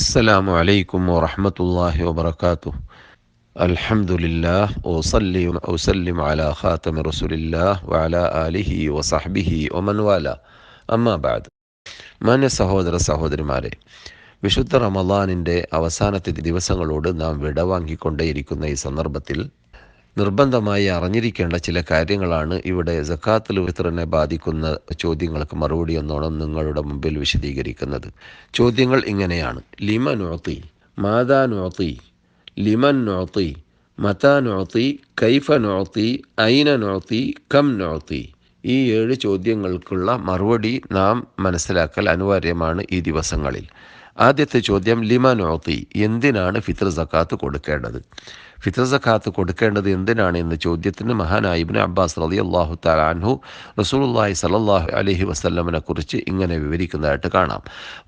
السلام عليكم ورحمة الله وبركاته الحمد لله وصلي وسلم على خاتم رسول الله وعلى آله وصحبه ومن والاه أما بعد മാന്യ സഹോദര സഹോദരിമാരെ വിശുദ്ധ റമലാനിൻ്റെ അവസാനത്തെ ദിവസങ്ങളോട് നാം വിടവാങ്ങിക്കൊണ്ടേയിരിക്കുന്ന ഈ സന്ദർഭത്തിൽ നിർബന്ധമായി അറിഞ്ഞിരിക്കേണ്ട ചില കാര്യങ്ങളാണ് ഇവിടെ ജക്കാത്തുൽ ഫിത്റിനെ ബാധിക്കുന്ന ചോദ്യങ്ങൾക്ക് മറുപടി എന്നോണം നിങ്ങളുടെ മുമ്പിൽ വിശദീകരിക്കുന്നത്. ചോദ്യങ്ങൾ ഇങ്ങനെയാണ്. ലിമ നോത്തി മാതാ നോത്തി ലിമൻ നോത്തി മതാ നോത്തി കൈഫ നോത്തി ഐന നോത്തി കം നോത്തി ഈ ഏഴ് ചോദ്യങ്ങൾക്കുള്ള മറുപടി നാം മനസ്സിലാക്കൽ അനിവാര്യമാണ് ഈ ദിവസങ്ങളിൽ. ആദ്യത്തെ ചോദ്യം ലിമ നോത്തി എന്തിനാണ് ഫിത്ർ സക്കാത്ത് കൊടുക്കേണ്ടത്? ഫിത്ർ സക്കാത്ത് കൊടുക്കേണ്ടത് എന്തിനാണ് എന്ന ചോദ്യത്തിന് മഹാനായ ഇബ്നു അബ്ബാസ് റലി അള്ളാഹു തലാൻഹു റസൂലുല്ലാഹി സലല്ലാഹു അലഹി വസ്ല്ലമിനെ കുറിച്ച് ഇങ്ങനെ വിവരിക്കുന്നതായിട്ട് കാണാം.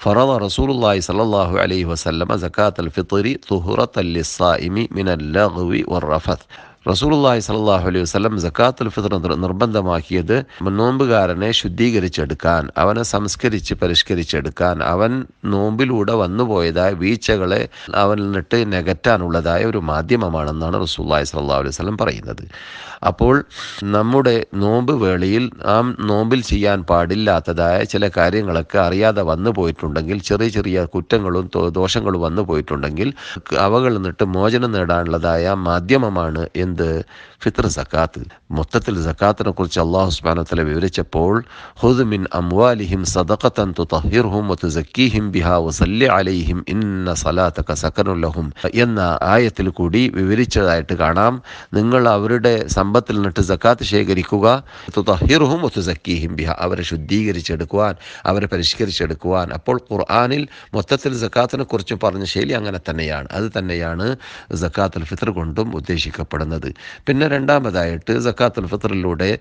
ഫറദ റസൂലുല്ലാഹി സലല്ലാഹു അലൈഹി വസല്ലമ സക്കാത്ത് അൽ ഫിത്രി തുഹുറത്ത് അല്ലിസ്സായിമി മിനല്ലി വറഫത്ത് റസൂലുള്ളാഹി സ്വല്ലല്ലാഹു അലൈഹി വസല്ലം സക്കാത്തുൽ ഫിത്ർ നിർബന്ധമാക്കിയത് നോമ്പുകാരനെ ശുദ്ധീകരിച്ചെടുക്കാൻ അവനെ സംസ്കരിച്ച് പരിഷ്കരിച്ചെടുക്കാൻ അവൻ നോമ്പിലൂടെ വന്നുപോയതായ വീഴ്ചകളെ അവനിൽ നിന്നിട്ട് നികറ്റാനുള്ളതായ ഒരു മാധ്യമമാണെന്നാണ് റസൂലുള്ളാഹി സ്വല്ലല്ലാഹു അലൈഹി വസല്ലം പറയുന്നത്. അപ്പോൾ നമ്മുടെ നോമ്പ് വേളയിൽ ആ നോമ്പിൽ ചെയ്യാൻ പാടില്ലാത്തതായ ചില കാര്യങ്ങളൊക്കെ അറിയാതെ വന്നു പോയിട്ടുണ്ടെങ്കിൽ ചെറിയ ചെറിയ കുറ്റങ്ങളും ദോഷങ്ങളും വന്നു പോയിട്ടുണ്ടെങ്കിൽ അവകളിൽ നിന്നിട്ട് മോചനം നേടാനുള്ളതായ മാധ്യമമാണ് എന്ത് ഫിത്ർ സക്കാത്ത്. മൊത്തത്തിൽ സക്കാത്തിനെ കുറിച്ച് അള്ളാഹു സ്മാനത്തല വിവരിച്ചപ്പോൾ ഹുദ് മിൻ അംവാലിഹിം സദഖത്തൻ തുതഹിർഹും വതുസക്കീഹിം ബിഹാ വസല്ലി അലൈഹിം ഇന്ന സലാത്തക സക്കനുല്ലഹും എന്ന ആയത്തിൽ കൂടി വിവരിച്ചതായിട്ട് കാണാം. നിങ്ങൾ അവരുടെ സമ്പത്തിൽ നിന്നിട്ട് സക്കാത്ത് ശേഖരിക്കുക തുതഹിർഹും വതുസക്കീഹിം ബിഹ അവരെ ശുദ്ധീകരിച്ചെടുക്കുവാൻ അവരെ പരിഷ്കരിച്ചെടുക്കുവാൻ. അപ്പോൾ ഖുർആാനിൽ മൊത്തത്തിൽ സക്കാത്തിനെ കുറിച്ച് പറഞ്ഞ ശൈലി അങ്ങനെ തന്നെയാണ്. അത് തന്നെയാണ് സക്കാത്തുൽ ഫിത്ർ കൊണ്ടും ഉദ്ദേശിക്കപ്പെടുന്നത്. പിന്നെ രണ്ടാമതായിട്ട് സക്കാത്തുൽ ഫിത്റിലൂടെ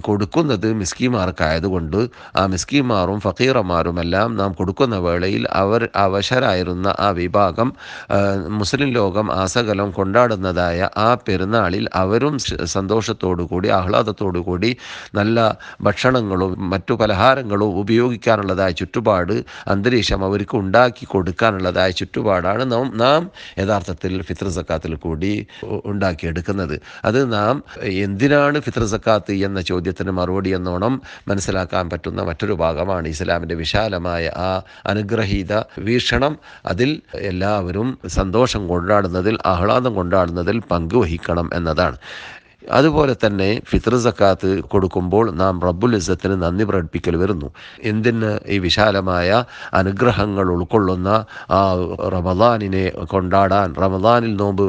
കൊടുക്കുന്നത് മിസ്കിമാർക്കായതുകൊണ്ട് ആ മിസ്കിമാറും ഫക്കീറമാരുമെല്ലാം നാം കൊടുക്കുന്ന വേളയിൽ അവർ അവശരായിരുന്ന ആ വിഭാഗം മുസ്ലിം ലോകം ആസകലം കൊണ്ടാടുന്നതായ ആ പെരുന്നാളിൽ അവരും സന്തോഷത്തോടു കൂടി ആഹ്ലാദത്തോടു കൂടി നല്ല ഭക്ഷണങ്ങളും മറ്റു പലഹാരങ്ങളും ഉപയോഗിക്കാനുള്ളതായ ചുറ്റുപാട് അന്തരീക്ഷം അവർക്ക് ഉണ്ടാക്കി കൊടുക്കാനുള്ളതായ ചുറ്റുപാടാണ് നാം നാം യഥാർത്ഥത്തിൽ ഫിത്ർ സക്കാത്തിൽ കൂടി ഉണ്ടാക്കിയെടുക്കുന്നത്. അത് നാം എന്തിനാണ് ഫിത്ര സക്കാത്ത് എന്ന ചോദ്യത്തിന് മറുപടി എന്നോണം മനസ്സിലാക്കാൻ പറ്റുന്ന മറ്റൊരു ഭാഗമാണ് ഇസ്ലാമിന്റെ വിശാലമായ ആ അനുഗ്രഹീത വീക്ഷണം. അതിൽ എല്ലാവരും സന്തോഷം കൊണ്ടാടുന്നതിൽ ആഹ്ലാദം കൊണ്ടാടുന്നതിൽ പങ്കുവഹിക്കണം എന്നതാണ്. അതുപോലെ തന്നെ ഫിത്ർ സക്കാത്ത് കൊടുക്കുമ്പോൾ നാം റബ്ബുൽ ഇസത്തിന് നന്ദി പ്രകടിപ്പിക്കൽ വരുന്നു. എന്തിന് ഈ വിശാലമായ അനുഗ്രഹങ്ങൾ ഉൾക്കൊള്ളുന്ന ആ റമദാനിനെ കൊണ്ടാടാൻ റമദാനിൽ നോമ്പ്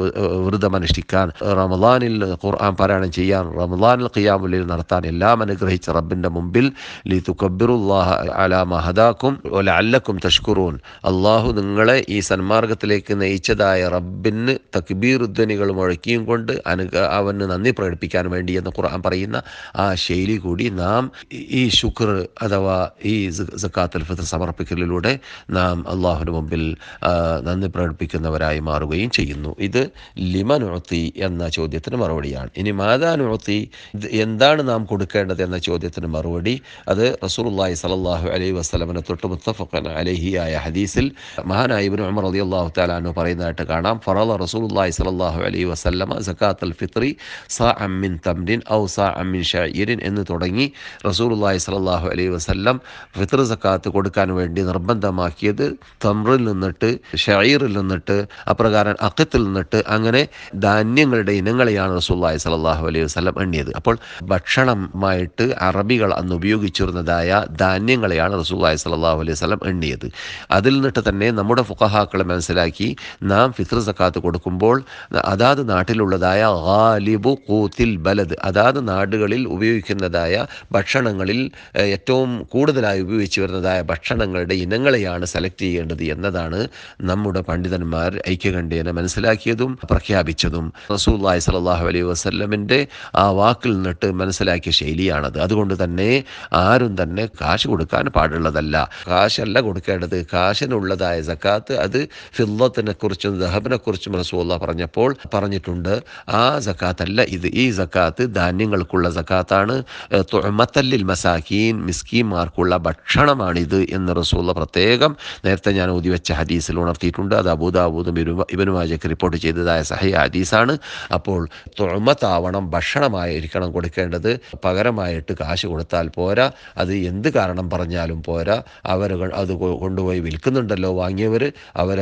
വ്രതം അനുഷ്ഠിക്കാൻ റമദാനിൽ ഖുർആൻ പാരായണം ചെയ്യാൻ റമദാനിൽ ഖിയാമുലിൽ നടത്താൻ എല്ലാം അനുഗ്രഹിച്ച റബ്ബിന്റെ മുമ്പിൽ ലി തുക്കബിറുല്ലാഹ അലാ മഹദാക്കും അല്ലക്കും തഷ്കുറൂൻ. അള്ളാഹു നിങ്ങളെ ഈ സന്മാർഗത്തിലേക്ക് നയിച്ചതായ റബ്ബിന് തക്ബീർ ഉദ്വനികൾ മുഴക്കിയും കൊണ്ട് അനു അവന് നന്ദി പ്രകടിപ്പിക്കാൻ വേണ്ടി എന്ന് ഖുർആൻ പറയുന്ന ആ ശൈലി കൂടി നാം ഈ ശുക്ർ അഥവാ ഈ സക്കാത്തുൽ ഫിത്ർ സമർപ്പിക്കലിലൂടെ നാം അള്ളാഹുവിന് മുമ്പിൽ നന്ദി പ്രകടിപ്പിക്കുന്നവരായി മാറുകയും ചെയ്യുന്നു. ഇത് ലിമൻ ലിമനുഴത്തി എന്ന ചോദ്യത്തിന് മറുപടിയാണ്. ഇനി മാതാനുഴത്തി എന്താണ് നാം കൊടുക്കേണ്ടത് എന്ന ചോദ്യത്തിന് മറുപടി അത് റസൂലുള്ളാഹി സലല്ലാഹു അലൈഹി വസ്ലമിനെ തൊട്ട് മുത്തഫഖൻ അലഹിയായ ഹദീസിൽ മഹാനായ ഇബ്നു ഉമർ അള്ളാഹു തആല പറയുന്നതായിട്ട് കാണാം. ഫറള റസൂലുള്ളാഹി സലല്ലാഹു അലൈഹി വസ്ലമ സക്കാത്തുൽ ഫിത്രി സാ അമ്മിൻ തംരിൻ ഔ അമ്മിൻ ഷീരിൻ എന്ന് തുടങ്ങി റസൂലുള്ളാഹി സ്വല്ലല്ലാഹു അലൈഹി വസല്ലം ഫിത്ർ സക്കാത്ത് കൊടുക്കാൻ വേണ്ടി നിർബന്ധമാക്കിയത് തമ്രിൽ നിന്നിട്ട് ഷൈറിൽ നിന്നിട്ട് അപ്രകാരം അക്കത്തിൽ നിന്നിട്ട് അങ്ങനെ ധാന്യങ്ങളുടെ ഇനങ്ങളെയാണ് റസൂലുള്ളാഹി സ്വല്ലല്ലാഹു അലൈഹി വസല്ലം എണ്ണിയത്. അപ്പോൾ ഭക്ഷണമായിട്ട് അറബികൾ അന്ന് ഉപയോഗിച്ചിരുന്നതായ ധാന്യങ്ങളെയാണ് റസൂലുള്ളാഹി സ്വല്ലല്ലാഹു അലൈഹി വസ്ലം എണ്ണിയത്. അതിൽ നിന്നിട്ട് തന്നെ നമ്മുടെ ഫുഖഹാക്കളെ മനസ്സിലാക്കി നാം ഫിത്ർ സക്കാത്ത് കൊടുക്കുമ്പോൾ അതാത് നാട്ടിലുള്ളതായ ഗാലിബു കൂത്തിൽ ബലത് അതാത് നാടുകളിൽ ഉപയോഗിക്കുന്നതായ ഭക്ഷണങ്ങളിൽ ഏറ്റവും കൂടുതലായി ഉപയോഗിച്ചു വരുന്നതായ ഭക്ഷണങ്ങളുടെ ഇനങ്ങളെയാണ് സെലക്ട് ചെയ്യേണ്ടത് എന്നതാണ് നമ്മുടെ പണ്ഡിതന്മാർ ഐക്യകണ്ഠേന മനസ്സിലാക്കിയതും പ്രഖ്യാപിച്ചതും. റസൂല്ലായി സലാഹു അലൈഹി വസ്ല്ലമിന്റെ ആ വാക്കിൽ നിന്നിട്ട് മനസ്സിലാക്കിയ ശൈലിയാണത്. അതുകൊണ്ട് തന്നെ ആരും തന്നെ കാശ് കൊടുക്കാൻ പാടുള്ളതല്ല. കാശല്ല കൊടുക്കേണ്ടത്. കാശിനുള്ളതായ സക്കാത്ത് അത് ഫില്ലത്തിനെ കുറിച്ചും ദഹബിനെ കുറിച്ചും റസൂല്ല പറഞ്ഞപ്പോൾ പറഞ്ഞിട്ടുണ്ട്. ആ സക്കാത്തല്ല ഇത് ഈ സക്കാത്ത് ധാന്യങ്ങൾക്കുള്ള സക്കാത്താണ്. തുമത്തല്ലിൽ മസാഖീൻ മിസ്കീന്മാർക്കുള്ള ഭക്ഷണമാണിത് എന്ന് റസൂള്ള പ്രത്യേകം നേരത്തെ ഞാൻ ഊതിവെച്ച ഹദീസിൽ ഉണർത്തിയിട്ടുണ്ട്. അത് അബൂദാബൂദും ഇബനു മാജക്ക് റിപ്പോർട്ട് ചെയ്തതായ സഹി ഹദീസാണ്. അപ്പോൾ തുഴമത്താവണം ഭക്ഷണമായിരിക്കണം കൊടുക്കേണ്ടത്. പകരമായിട്ട് കാശ് കൊടുത്താൽ പോരാ. അത് എന്ത് കാരണം പറഞ്ഞാലും പോരാ. അവർ അത് കൊണ്ടുപോയി വിൽക്കുന്നുണ്ടല്ലോ വാങ്ങിയവർ അവർ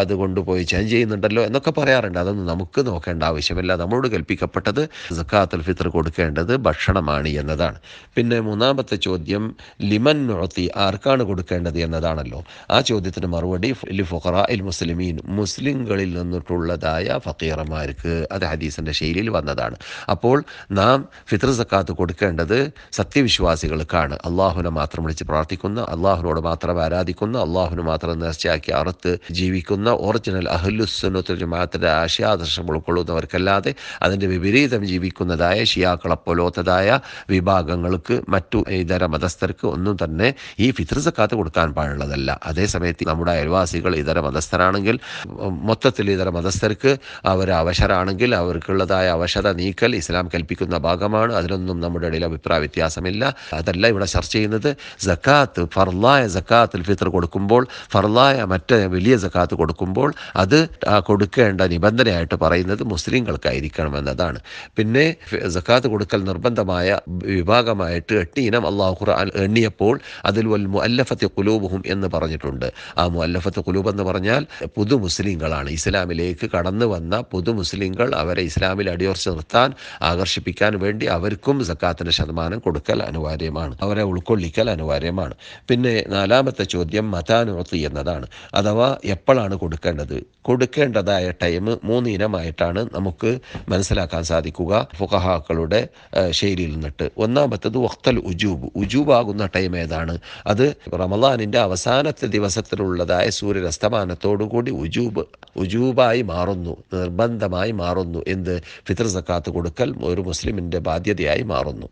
അത് കൊണ്ടുപോയി ചേഞ്ച് ചെയ്യുന്നുണ്ടല്ലോ എന്നൊക്കെ പറയാറുണ്ട്. അതൊന്നും നമുക്ക് നോക്കേണ്ട ആവശ്യമില്ല. നമ്മളോട് കൽപ്പിക്കപ്പെട്ടത് സക്കാത്തുൽ ഫിത്ർ കൊടുക്കേണ്ടത് ഭക്ഷണമാണ് എന്നതാണ്. പിന്നെ മൂന്നാമത്തെ ചോദ്യം ലിമൻ നുഴത്തി ആർക്കാണ് കൊടുക്കേണ്ടത് എന്നതാണല്ലോ. ആ ചോദ്യത്തിന് മറുപടി ലി ഫുഖറ മുസ്ലിമീൻ മുസ്ലിങ്ങളിൽ നിന്നിട്ടുള്ളതായ ഫക്കീറന്മാർക്ക് അത് ഹദീസിന്റെ ശൈലിയിൽ വന്നതാണ്. അപ്പോൾ നാം ഫിത്ർ സക്കാത്ത് കൊടുക്കേണ്ടത് സത്യവിശ്വാസികൾക്കാണ്. അള്ളാഹുവിനെ മാത്രം വിളിച്ച് പ്രാർത്ഥിക്കുന്ന അള്ളാഹുനോട് മാത്രം ആരാധിക്കുന്ന അള്ളാഹുവിന് മാത്രം നേർച്ചയാക്കി അറുത്ത് ജീവിക്കുന്ന ഒറിജിനൽ അഹ്ലുസുന്നത്തുൽ ജമാഅത്തിന്റെ ആശയാദർശം ഉൾക്കൊള്ളുന്നവർക്കല്ലാതെ അതിന്റെ വിപരീതം ജീവിക്കുന്നതായ ഷിയാക്കളെ പോലോത്തതായ വിഭാഗങ്ങൾക്ക് മറ്റു ഇതര മതസ്ഥർക്ക് ഒന്നും തന്നെ ഈ ഫിത്ർ സക്കാത്ത് കൊടുക്കാൻ പാടുള്ളതല്ല. അതേസമയത്ത് നമ്മുടെ അയൽവാസികൾ ഇതര മതസ്ഥരാണെങ്കിൽ മൊത്തത്തിൽ ഇതര മതസ്ഥർക്ക് അവർ അവശരാണെങ്കിൽ അവർക്കുള്ളതായ അവശത നീക്കൽ ഇസ്ലാം കൽപ്പിക്കുന്ന ഭാഗമാണ്. അതിനൊന്നും നമ്മുടെ ഇടയിൽ അഭിപ്രായ വ്യത്യാസമില്ല. അതല്ല ഇവിടെ ചർച്ച ചെയ്യുന്നത്. സക്കാത്ത് ഫർലായ സക്കാത്തിൽ ഫിത്ർ കൊടുക്കുമ്പോൾ ഫർലായ മറ്റ് വലിയ സക്കാത്ത് കൊടുക്കുമ്പോൾ അത് കൊടുക്കേണ്ട നിബന്ധനയായിട്ട് പറയുന്നത് മുസ്ലിങ്ങൾക്കായിരിക്കണം എന്നതാണ്. പിന്നെ സക്കാത്ത് കൊടുക്കൽ നിർബന്ധമായ വിഭാഗമായിട്ട് എട്ട് ഇനം അള്ളാഹു ഖുർആൻ എണ്ണിയപ്പോൾ അതിൽ വൽ കുലൂബുഹും എന്ന് പറഞ്ഞിട്ടുണ്ട്. ആ മുഅല്ലഫത്ത് കുലൂബ് എന്ന് പറഞ്ഞാൽ പുതു മുസ്ലിങ്ങളാണ്. ഇസ്ലാമിലേക്ക് കടന്നു വന്ന പുതു മുസ്ലിങ്ങൾ അവരെ ഇസ്ലാമിൽ അടിയുറച്ച് നിർത്താൻ ആകർഷിപ്പിക്കാൻ വേണ്ടി അവർക്കും സക്കാത്തിന്റെ ശതമാനം കൊടുക്കൽ അനിവാര്യമാണ്. അവരെ ഉൾക്കൊള്ളിക്കൽ അനിവാര്യമാണ്. പിന്നെ നാലാമത്തെ ചോദ്യം മതാനുറത്തി എന്നതാണ്. അഥവാ എപ്പോഴാണ് കൊടുക്കേണ്ടത്? കൊടുക്കേണ്ടതായ ടൈം മൂന്ന് ഇനമായിട്ടാണ് നമുക്ക് മനസ്സിലാക്കാൻ സാധിക്കുക ഫുഖഹാക്കളുടെ ശൈലിയിൽ നിന്നിട്ട്. ഒന്നാമത്തത് വഖ്തൽ ഉജൂബ്. ഉജൂബാകുന്ന ടൈം ഏതാണ്? അത് റമദാനിന്റെ അവസാനത്തെ ദിവസത്തിലുള്ളതായ സൂര്യരസ്തമാനത്തോടുകൂടി ഉജൂബ് ഉജൂബായി മാറുന്നു. നിർബന്ധമായി മാറുന്നു. എന്ത്? ഫിത്ർ സക്കാത്ത് കൊടുക്കൽ ഒരു മുസ്ലിമിന്റെ ബാധ്യതയായി മാറുന്നു.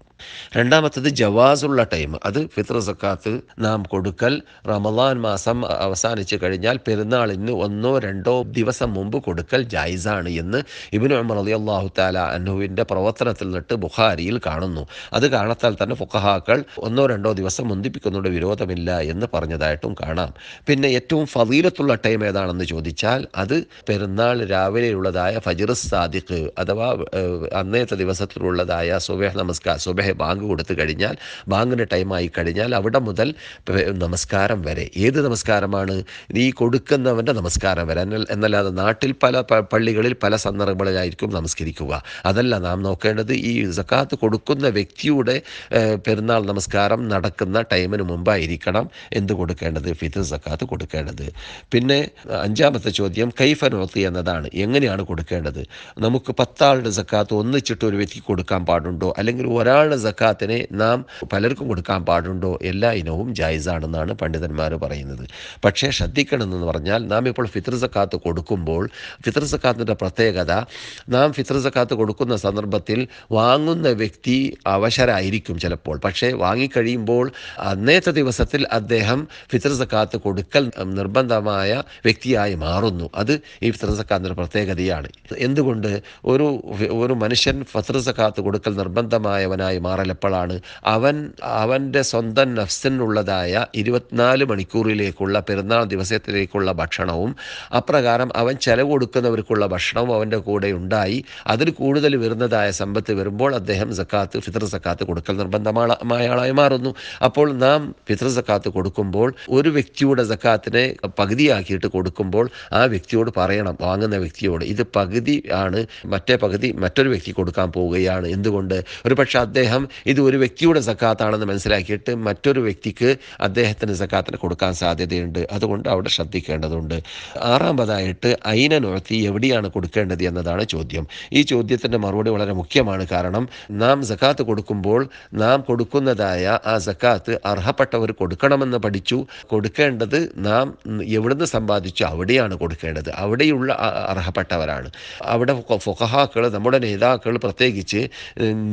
രണ്ടാമത്തത് ജവാസുള്ള ടൈം. അത് ഫിത്ർ സക്കാത്ത് നാം കൊടുക്കൽ റമദാൻ മാസം അവസാനിച്ചു കഴിഞ്ഞാൽ പെരുന്നാളിന് ഒന്നോ രണ്ടോ ദിവസം മുമ്പ് കൊടുക്കൽ ജായിസാണ് എന്ന് ഇബിൻ ഉമർ അലി അള്ളാഹു താല അന്നുവിന്റെ പ്രവർത്തനത്തിൽ നിട്ട് ബുഖാരിയിൽ കാണുന്നു. അത് കാണത്താൽ തന്നെ ഫുഖഹാക്കൾ ഒന്നോ രണ്ടോ ദിവസം മുന്തിപ്പിക്കുന്നതുകൊണ്ട് വിരോധമില്ല എന്ന് പറഞ്ഞതായിട്ടും കാണാം. പിന്നെ ഏറ്റവും ഫതീലത്തുള്ള ടൈം ഏതാണെന്ന് ചോദിച്ചാൽ അത് പെരുന്നാൾ രാവിലെയുള്ളതായ ഫജിർ സാദിഖ് അഥവാ അന്നേത്തെ ദിവസത്തിലുള്ളതായ സുബേഹ് നമസ്കാരം സുബേഹ് ബാങ്ക് കൊടുത്തു കഴിഞ്ഞാൽ ബാങ്കിന്റെ ടൈമായി കഴിഞ്ഞാൽ അവിടെ മുതൽ നമസ്കാരം വരെ. ഏത് നമസ്കാരമാണ്? ഈ കൊടുക്കുന്നവന്റെ നമസ്കാരം വരെ. എന്നല്ലാതെ നാട്ടിൽ പല പള്ളികളിൽ പല സന്ദർഭങ്ങളിലായിരിക്കും നമസ്കരിക്കുക. അതല്ല നാം നോക്കേണ്ടത് ഈ സക്കാത്ത് കൊടുക്കുന്ന വ്യക്തിയുടെ പെരുന്നാൾ നമസ്കാരം നടക്കുന്ന ടൈമിന് മുമ്പായിരിക്കണം എന്ത് കൊടുക്കേണ്ടത്? ഫിത്ർ സക്കാത്ത് കൊടുക്കേണ്ടത്. പിന്നെ അഞ്ചാമത്തെ ചോദ്യം കൈഫ നോത്തി എന്നതാണ്. എങ്ങനെയാണ് കൊടുക്കേണ്ടത്? നമുക്ക് പത്താളുടെ സക്കാത്ത് ഒന്നിച്ചിട്ട് ഒരു വ്യക്തിക്ക് കൊടുക്കാൻ പാടുണ്ടോ? അല്ലെങ്കിൽ ഒരാളുടെ സക്കാത്തിനെ നാം പലർക്കും കൊടുക്കാൻ പാടുണ്ടോ? എല്ലാ ഇനവും ജായിസാണെന്നാണ് പണ്ഡിതന്മാർ പറയുന്നത്. പക്ഷേ ശ്രദ്ധിക്കണമെന്ന് പറഞ്ഞാൽ നാം ഇപ്പോൾ ഫിത്ർ സക്കാത്ത് കൊടുക്കുമ്പോൾ ഫിത്ർ സക്കാത്തിന്റെ പ്രത്യേകത നാം ഫിത്ർ സക്കാത്ത് കൊടുക്കുന്ന സന്ദർഭത്തിൽ വാങ്ങുന്ന വ്യക്തി അവശരായിരിക്കും ചിലപ്പോൾ. പക്ഷേ വാങ്ങിക്കഴിയുമ്പോൾ അന്നേത്തെ ദിവസത്തിൽ അദ്ദേഹം ഫിത്ർ സക്കാത്ത് കൊടുക്കൽ നിർബന്ധമായ വ്യക്തിയായി മാറുന്നു. അത് ഈ ഫിത്ർ സക്കാത്തിന്റെ പ്രത്യേകതയാണ്. എന്തുകൊണ്ട് ഒരു ഒരു മനുഷ്യൻ ഫിത്രസക്കാത്ത് കൊടുക്കൽ നിർബന്ധമായവനായി മാറലപ്പോഴാണ്? അവൻ അവന്റെ സ്വന്തം നഫ്സിനുള്ളതായ ഇരുപത്തിനാല് മണിക്കൂറിലേക്കുള്ള പെരുന്നാൾ ദിവസത്തിലേക്കുള്ള ഭക്ഷണവും അപ്രകാരം അവൻ ചെലവ് കൊടുക്കുന്നവർക്കുള്ള ഭക്ഷണവും അവന്റെ കൂടെ ഉണ്ടായി. അതിൽ കൂടുതൽ വരുന്നതായ സമ്പത്ത് വരുമ്പോൾ അദ്ദേഹം സക്കാത്ത് ഫിത്ര സക്കാത്ത് കൊടുക്കൽ നിർബന്ധമായ ആളായി മാറുന്നു. അപ്പോൾ നാം ഫിത്ര സക്കാത്ത് കൊടുക്കുമ്പോൾ ഒരു വ്യക്തിയുടെ സക്കാത്തിനെ പകുതിയാക്കിയിട്ട് കൊടുക്കുമ്പോൾ ആ വ്യക്തിയോട് പറയണം വാങ്ങുന്ന വ്യക്തിയോട്. ഇത് പകുതി ആണ് മറ്റേ പകുതി മറ്റൊരു വ്യക്തി കൊടുക്കാൻ പോവുകയാണ്. എന്തുകൊണ്ട്? ഒരു പക്ഷേ അദ്ദേഹം ഇത് ഒരു വ്യക്തിയുടെ സക്കാത്താണെന്ന് മനസ്സിലാക്കിയിട്ട് മറ്റൊരു വ്യക്തിക്ക് അദ്ദേഹത്തിന് സക്കാത്തിന് കൊടുക്കാൻ സാധ്യതയുണ്ട്. അതുകൊണ്ട് അവിടെ ശ്രദ്ധിക്കേണ്ടതുണ്ട്. ആറാമതായിട്ട് അയിന നോത്തി എവിടെയാണ് കൊടുക്കേണ്ടത് എന്നതാണ് ചോദ്യം. ഈ ചോദ്യത്തിന്റെ മറുപടി വളരെ മുഖ്യമാണ്. കാരണം നാം സക്കാത്ത് കൊടുക്കുമ്പോൾ നാം കൊടുക്കുന്നതായ ആ സക്കാത്ത് അർഹപ്പെട്ടവർ കൊടുക്കണമെന്ന് പഠിച്ചു. കൊടുക്കേണ്ടത് നാം എവിടുന്ന് സമ്പാദിച്ചു? അവിടെയാണ് കൊടുക്കേണ്ടത്. അവിടെയുള്ള അർഹപ്പെട്ടവരാണ്. അവിടെ ഫൊഹാക്കൾ നമ്മുടെ നേതാക്കൾ പ്രത്യേകിച്ച്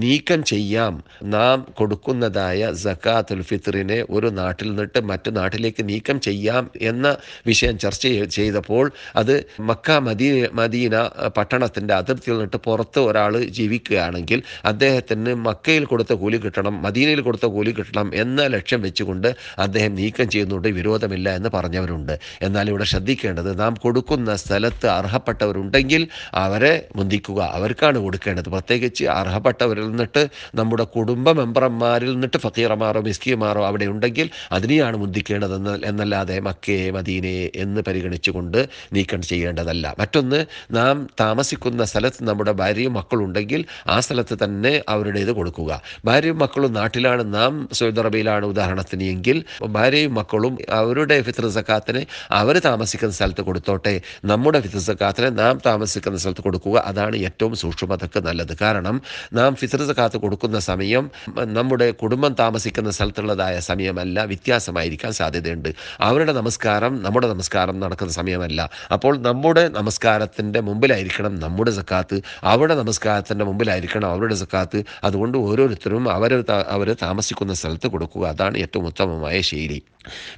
നീക്കം ചെയ്യാം. നാം കൊടുക്കുന്നതായ സക്കാത്തുൽ ഫിത്റിനെ ഒരു നാട്ടിൽ നിന്നിട്ട് മറ്റു നാട്ടിലേക്ക് നീക്കം ചെയ്യാം എന്ന വിഷയം ചർച്ച ചെയ്തപ്പോൾ അത് മക്ക മദീ മദീന പട്ടണത്തിന്റെ അതിർത്തിയിൽ നിന്നിട്ട് പുറത്ത് ഒരാൾ ഒരാൾ ജീവിക്കുകയാണെങ്കിൽ അദ്ദേഹത്തിന് മക്കയിൽ കൊടുത്ത കൂലി കിട്ടണം മദീനയിൽ കൊടുത്ത കൂലി കിട്ടണം എന്ന ലക്ഷ്യം വെച്ചുകൊണ്ട് അദ്ദേഹം നീക്കം ചെയ്യുന്നുണ്ട്. വിരോധമില്ല എന്ന് പറഞ്ഞവരുണ്ട്. എന്നാൽ ഇവിടെ ശ്രദ്ധിക്കേണ്ടത് നാം കൊടുക്കുന്ന സ്ഥലത്ത് അർഹപ്പെട്ടവരുണ്ടെങ്കിൽ അവരെ മുന്തിക്കുക. അവർക്കാണ് കൊടുക്കേണ്ടത്. പ്രത്യേകിച്ച് അർഹപ്പെട്ടവരിൽ നിന്നിട്ട് നമ്മുടെ കുടുംബ മെമ്പർമാരിൽ നിന്നിട്ട് ഫക്കീറമാരോ മിസ്കിമാരോ അവിടെ ഉണ്ടെങ്കിൽ അതിനെയാണ് മുന്തിക്കേണ്ടത് എന്നല്ലാതെ മക്കയെ മദീനയെ എന്ന് പരിഗണിച്ചുകൊണ്ട് നീക്കം ചെയ്യേണ്ടതല്ല. മറ്റൊന്ന് നാം താമസിക്കുന്ന സ്ഥലത്ത് നമ്മുടെ ഭാര്യയും മക്കളുണ്ടെങ്കിൽ ആ സ്ഥലത്ത് തന്നെ അവരുടേത് കൊടുക്കുക. ഭാര്യയും മക്കളും നാട്ടിലാണ് നാം സൗദി അറേബ്യയിലാണ് ഉദാഹരണത്തിന് എങ്കിൽ ഭാര്യയും മക്കളും അവരുടെ ഫിത്ര സക്കാത്തിന് അവർ താമസിക്കുന്ന സ്ഥലത്ത് കൊടുത്തോട്ടെ. നമ്മുടെ ഫിത്ര സക്കാത്തിന് നാം താമസിക്കുന്ന സ്ഥലത്ത് കൊടുക്കുക. അതാണ് ഏറ്റവും സൂക്ഷ്മതക്ക് നല്ലത്. കാരണം നാം ഫിത്ര സക്കാത്ത് കൊടുക്കുന്ന സമയം നമ്മുടെ കുടുംബം താമസിക്കുന്ന സ്ഥലത്തുള്ളതായ സമയമല്ല വ്യത്യാസമായിരിക്കാൻ സാധ്യതയുണ്ട്. അവരുടെ നമസ്കാരം നമ്മുടെ നമസ്കാരം നടക്കുന്ന സമയമല്ല. അപ്പോൾ നമ്മുടെ നമസ്കാരത്തിന്റെ മുമ്പിലായിരിക്കണം നമ്മുടെ സക്കാത്ത്. അവരുടെ നമസ്കാരത്തിന്റെ മുമ്പിലായിരിക്കണം അവരുടെ സക്കാത്ത് അതുകൊണ്ട് ഓരോരുത്തരും അവർ അവർ താമസിക്കുന്ന സ്ഥലത്ത് കൊടുക്കുക. അതാണ് ഏറ്റവും ഉത്തമമായ ശൈലി.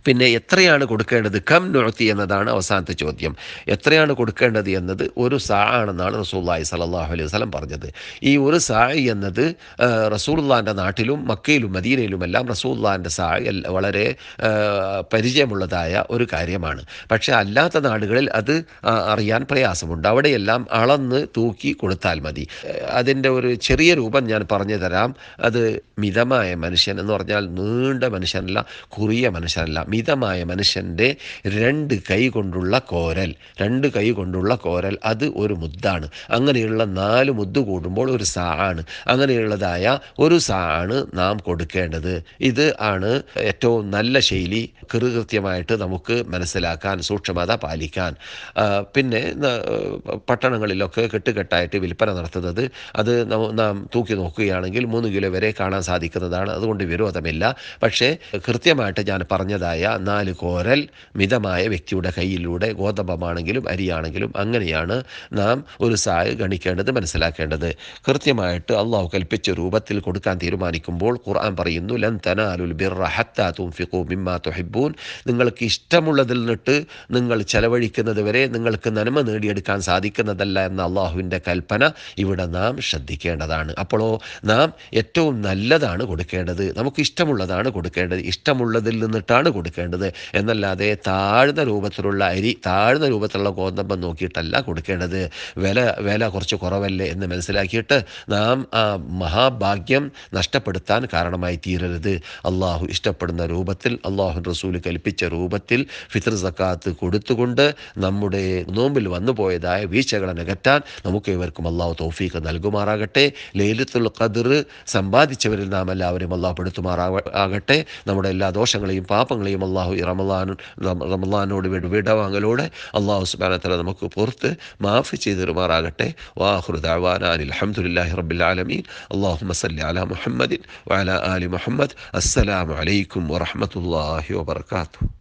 പിന്നെ എത്രയാണ് കൊടുക്കേണ്ടത്? കം നുഴത്തി എന്നതാണ് അവസാനത്തെ ചോദ്യം. എത്രയാണ് കൊടുക്കേണ്ടത് എന്നത് ഒരു സാ ആണെന്നാണ് റസൂല്ലായി സലാഹു അലൈഹി വസ്ലം പറഞ്ഞത്. ഈ ഒരു സായി എന്നത് റസൂള്ളാന്റെ നാട്ടിലും മക്കയിലും മദീനയിലുമെല്ലാം റസൂള്ളാന്റെ സായി വളരെ പരിചയമുള്ളതായ ഒരു കാര്യമാണ്. പക്ഷേ അല്ലാത്ത നാടുകളിൽ അത് അറിയാൻ പ്രയാസമുണ്ട്. അവിടെയെല്ലാം അളന്ന് തൂക്കി കൊടുത്താൽ മതി. അതിന്റെ ഒരു ചെറിയ രൂപം ഞാൻ പറഞ്ഞു തരാം. അത് മിതമായ മനുഷ്യൻ എന്ന് പറഞ്ഞാൽ നീണ്ട മനുഷ്യനല്ല കുറിയ മനുഷ്യനല്ല. മിതമായ മനുഷ്യന്റെ രണ്ട് കൈ കൊണ്ടുള്ള കോരൽ രണ്ട് കൈ കൊണ്ടുള്ള കോരൽ അത് ഒരു മുദ്ദാണ്. അങ്ങനെയുള്ള നാല് മുദ്ദ് കൂടുമ്പോൾ ഒരു സാ ആണ്. അങ്ങനെയുള്ളതായ ഒരു സാ ആണ് നാം കൊടുക്കേണ്ടത്. ഇത് ആണ് ഏറ്റവും നല്ല ശൈലി കൃകൃത്യമായിട്ട് നമുക്ക് മനസ്സിലാക്കാൻ സൂക്ഷ്മത പാലിക്കാൻ. പിന്നെ പട്ടണങ്ങളിലൊക്കെ കെട്ടുകെട്ടായിട്ട് വിൽപ്പന നടത്തുന്നത്. അത് നാം തൂക്കി നോക്കുകയാണെങ്കിൽ മൂന്ന് കിലോ വരെ കാണാൻ സാധിക്കുന്നതാണ്. അതുകൊണ്ട് വിരോധമില്ല. പക്ഷേ കൃത്യമായിട്ട് ഞാൻ പറഞ്ഞതായ നാല് കോരൽ മിതമായ വ്യക്തിയുടെ കയ്യിലൂടെ ഗോതമ്പമാണെങ്കിലും അരിയാണെങ്കിലും അങ്ങനെയാണ് നാം ഒരു സായ് ഗണിക്കേണ്ടത് മനസ്സിലാക്കേണ്ടത്. കൃത്യമായിട്ട് അള്ളാഹു കൽപ്പിച്ച രൂപത്തിൽ കൊടുക്കാൻ തീരുമാനിക്കുമ്പോൾ ഖുർആൻ പറയുന്നു നിങ്ങൾക്ക് ഇഷ്ടമുള്ളതിൽ നിന്നിട്ട് നിങ്ങൾ ചെലവഴിക്കുന്നത് വരെ നിങ്ങൾക്ക് നന്മ നേടിയെടുക്കാൻ സാധിക്കുന്നതല്ല എന്ന അള്ളാഹുവിന്റെ കൽപ്പന ഇവിടെ നാം ശ്രദ്ധിക്കേണ്ടതാണ്. അപ്പോളോ നാം ഏറ്റവും നല്ലതാണ് കൊടുക്കേണ്ടത് നമുക്ക് ഇഷ്ടമുള്ളതാണ് കൊടുക്കേണ്ടത് ഇഷ്ടമുള്ളതിൽ നിന്നിട്ടാണ് കൊടുക്കേണ്ടത് എന്നല്ലാതെ താഴ്ന്ന രൂപത്തിലുള്ള അരി താഴ്ന്ന രൂപത്തിലുള്ള ഗോതമ്പം നോക്കിയിട്ടല്ല കൊടുക്കേണ്ടത്. വില വില കുറച്ച് കുറവല്ലേ എന്ന് മനസ്സിലാക്കിയിട്ട് നാം ആ മഹാഭാഗ്യം നഷ്ടപ്പെടുത്താൻ കാരണമായി തീരരുത്. അള്ളാഹു ഇഷ്ടപ്പെടുന്ന രൂപത്തിൽ അള്ളാഹു റസൂൽ കൽപ്പിച്ച രൂപത്തിൽ ഫിത്ർ സക്കാത്ത് കൊടുത്തുകൊണ്ട് നമ്മുടെ നോമ്പിൽ വന്നു പോയതായ വീഴ്ചകളെ നികറ്റാൻ നമുക്ക് ഇവർക്കും അള്ളാഹു തൗഫീഖ് നൽകുമാറാകട്ടെ. ലേലത്തുൽ ഖദർ സമ്പാദിച്ചവരിൽ നാം എല്ലാവരും അള്ളാഹു പെടുത്തുമാറാ ആകട്ടെ. നമ്മുടെ എല്ലാ ദോഷങ്ങളെയും പാപങ്ങളെയും അള്ളാഹു റമലാൻ റമലാനോട് വിട വിടവാങ്ങലോടെ അള്ളാഹു സുബാനത്തല നമുക്ക് പുറത്ത് മാഫ് ചെയ്ത് തരുമാറാകട്ടെ. വാഹുദാൻ അലഹമുല്ലാഹി അള്ളാഹു മസല്ലി അല മുഹമ്മദിൻ വഅല ആലി മുഹമ്മദ്. അസ്സലാമു അലൈക്കും വറഹ്മത്തുള്ളാഹി വബർക്കാത്തു